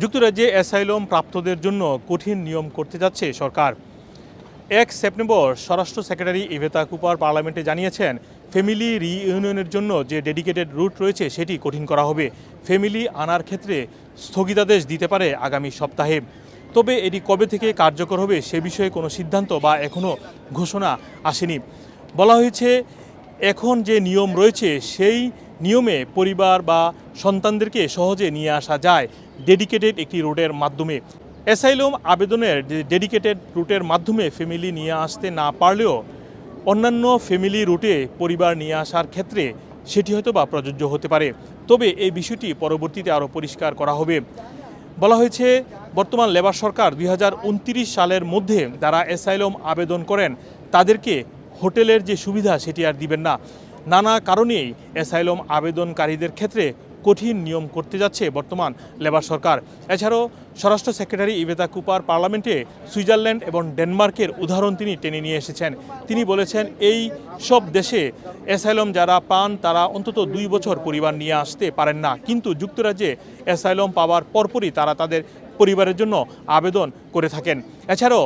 যুক্তরাজ্যে অ্যাসাইলম প্রাপ্তদের জন্য কঠিন নিয়ম করতে যাচ্ছে সরকার। এক সেপ্টেম্বর স্বরাষ্ট্র সেক্রেটারি ইভেতা কুপার পার্লামেন্টে জানিয়েছেন, ফ্যামিলি রিইউনিয়নের জন্য যে ডেডিকেটেড রুট রয়েছে সেটি কঠিন করা হবে। ফ্যামিলি আনার ক্ষেত্রে স্থগিতাদেশ দিতে পারে আগামী সপ্তাহে। তবে এটি কবে থেকে কার্যকর হবে সে বিষয়ে কোনো সিদ্ধান্ত বা এখনও ঘোষণা আসেনি। বলা হয়েছে, এখন যে নিয়ম রয়েছে সেই নিয়মে পরিবার বা সন্তানদেরকে সহজে নিয়ে আসা যায় ডেডিকেটেড একটি রুটের মাধ্যমে। অ্যাসাইলম আবেদনের ডেডিকেটেড রুটের মাধ্যমে ফ্যামিলি নিয়ে আসতে না পারলেও অন্যান্য ফ্যামিলি রুটে পরিবার নিয়ে আসার ক্ষেত্রে সেটি হয়তো বা প্রযোজ্য হতে পারে। তবে এই বিষয়টি পরবর্তীতে আরও পরিষ্কার করা হবে। বলা হয়েছে, বর্তমান লেবার সরকার দু হাজার উনত্রিশ সালের মধ্যে যারা অ্যাসাইলম আবেদন করেন, তাদেরকে হোটেলের যে সুবিধা সেটি আর দিবেন না। নানা কারণেই অ্যাসাইলম আবেদনকারীদের ক্ষেত্রে কঠিন নিয়ম করতে যাচ্ছে বর্তমান লেবার সরকার। এছাড়াও স্বরাষ্ট্র সেক্রেটারি ইবেতা কুপার পার্লামেন্টে সুইজারল্যান্ড এবং ডেনমার্কের উদাহরণ তিনি টেনে নিয়ে এসেছেন। তিনি বলেছেন, এই সব দেশে অ্যাসাইলম যারা পান, তারা অন্তত দুই বছর পরিবার নিয়ে আসতে পারেন না। কিন্তু যুক্তরাজ্যে অ্যাসাইলম পাওয়ার পরপরই তারা তাদের পরিবারের জন্য আবেদন করে থাকেন। এছাড়াও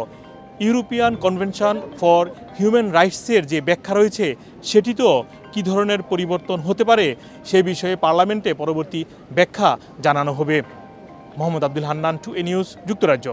ইউরোপিয়ান কনভেনশন ফর হিউম্যান রাইটসের যে ব্যাখ্যা রয়েছে সেটি তো কী ধরনের পরিবর্তন হতে পারে, সে বিষয়ে পার্লামেন্টে পরবর্তী ব্যাখ্যা জানানো হবে। Mohammad Abdul Hannan, two A news, যুক্তরাজ্য।